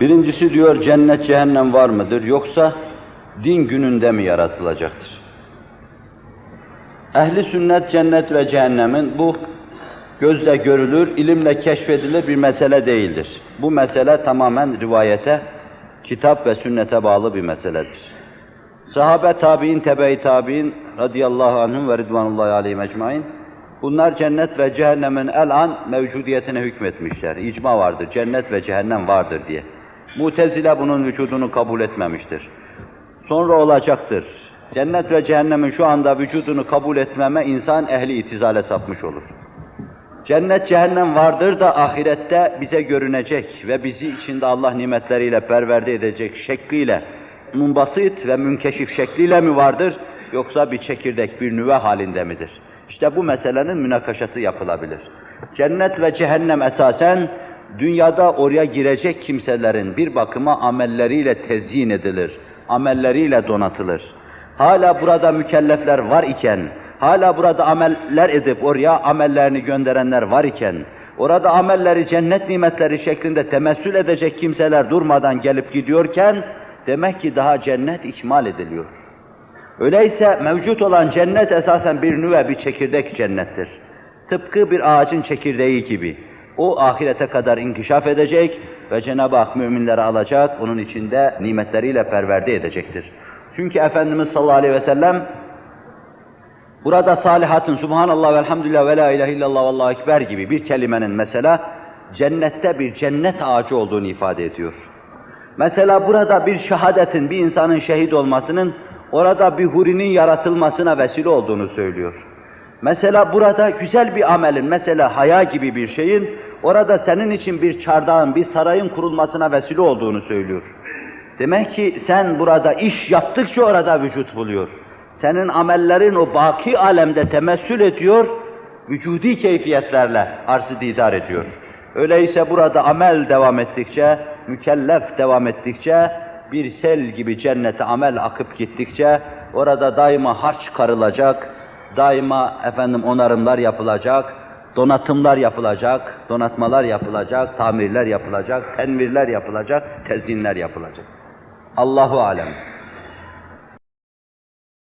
Birincisi diyor cennet cehennem var mıdır yoksa din gününde mi yaratılacaktır? Ehli sünnet cennet ve cehennemin bu gözle görülür, ilimle keşfedilir bir mesele değildir. Bu mesele tamamen rivayete, kitap ve sünnete bağlı bir meseledir. Sahabe tabi'in, tebe-i tabi'in radıyallahu anhum ve ridvanullahi aleyhim ecmain bunlar cennet ve cehennemin el an mevcudiyetine hükmetmişler. İcma vardır, cennet ve cehennem vardır diye. Mutezile bunun vücudunu kabul etmemiştir. Sonra olacaktır. Cennet ve cehennemin şu anda vücudunu kabul etmeme insan ehli itizale sapmış olur. Cennet cehennem vardır da ahirette bize görünecek ve bizi içinde Allah nimetleriyle perverde edecek şekliyle, munbasit ve münkeşif şekliyle mi vardır yoksa bir çekirdek, bir nüve halinde midir? İşte bu meselenin münakaşası yapılabilir. Cennet ve cehennem esasen dünyada oraya girecek kimselerin bir bakıma amelleriyle tezyin edilir, amelleriyle donatılır. Hala burada mükellefler var iken, hala burada ameller edip oraya amellerini gönderenler var iken, orada amelleri cennet nimetleri şeklinde temessül edecek kimseler durmadan gelip gidiyorken, demek ki daha cennet ikmal ediliyor. Öyleyse mevcut olan cennet esasen bir nüve, bir çekirdek cennettir. Tıpkı bir ağacın çekirdeği gibi. O ahirete kadar inkişaf edecek ve Cenab-ı Hak müminleri alacak, onun içinde nimetleriyle perverde edecektir. Çünkü Efendimiz sallallahu aleyhi ve sellem burada salihatın subhanallah ve elhamdülillah ve la ilahe illallah ve allahu ekber gibi bir kelimenin mesela cennette bir cennet ağacı olduğunu ifade ediyor. Mesela burada bir şehadetin, bir insanın şehit olmasının orada bir hurinin yaratılmasına vesile olduğunu söylüyor. Mesela burada güzel bir amelin, mesela haya gibi bir şeyin orada senin için bir çardağın, bir sarayın kurulmasına vesile olduğunu söylüyor. Demek ki sen burada iş yaptıkça orada vücut buluyor. Senin amellerin o baki alemde temessül ediyor, vücudi keyfiyetlerle arz-ı didar ediyor. Öyleyse burada amel devam ettikçe, mükellef devam ettikçe, bir sel gibi cennete amel akıp gittikçe, orada daima harç karılacak, daima efendim onarımlar yapılacak, donatımlar yapılacak, donatmalar yapılacak, tamirler yapılacak, tenvirler yapılacak, tezyinler yapılacak. Allahu alem.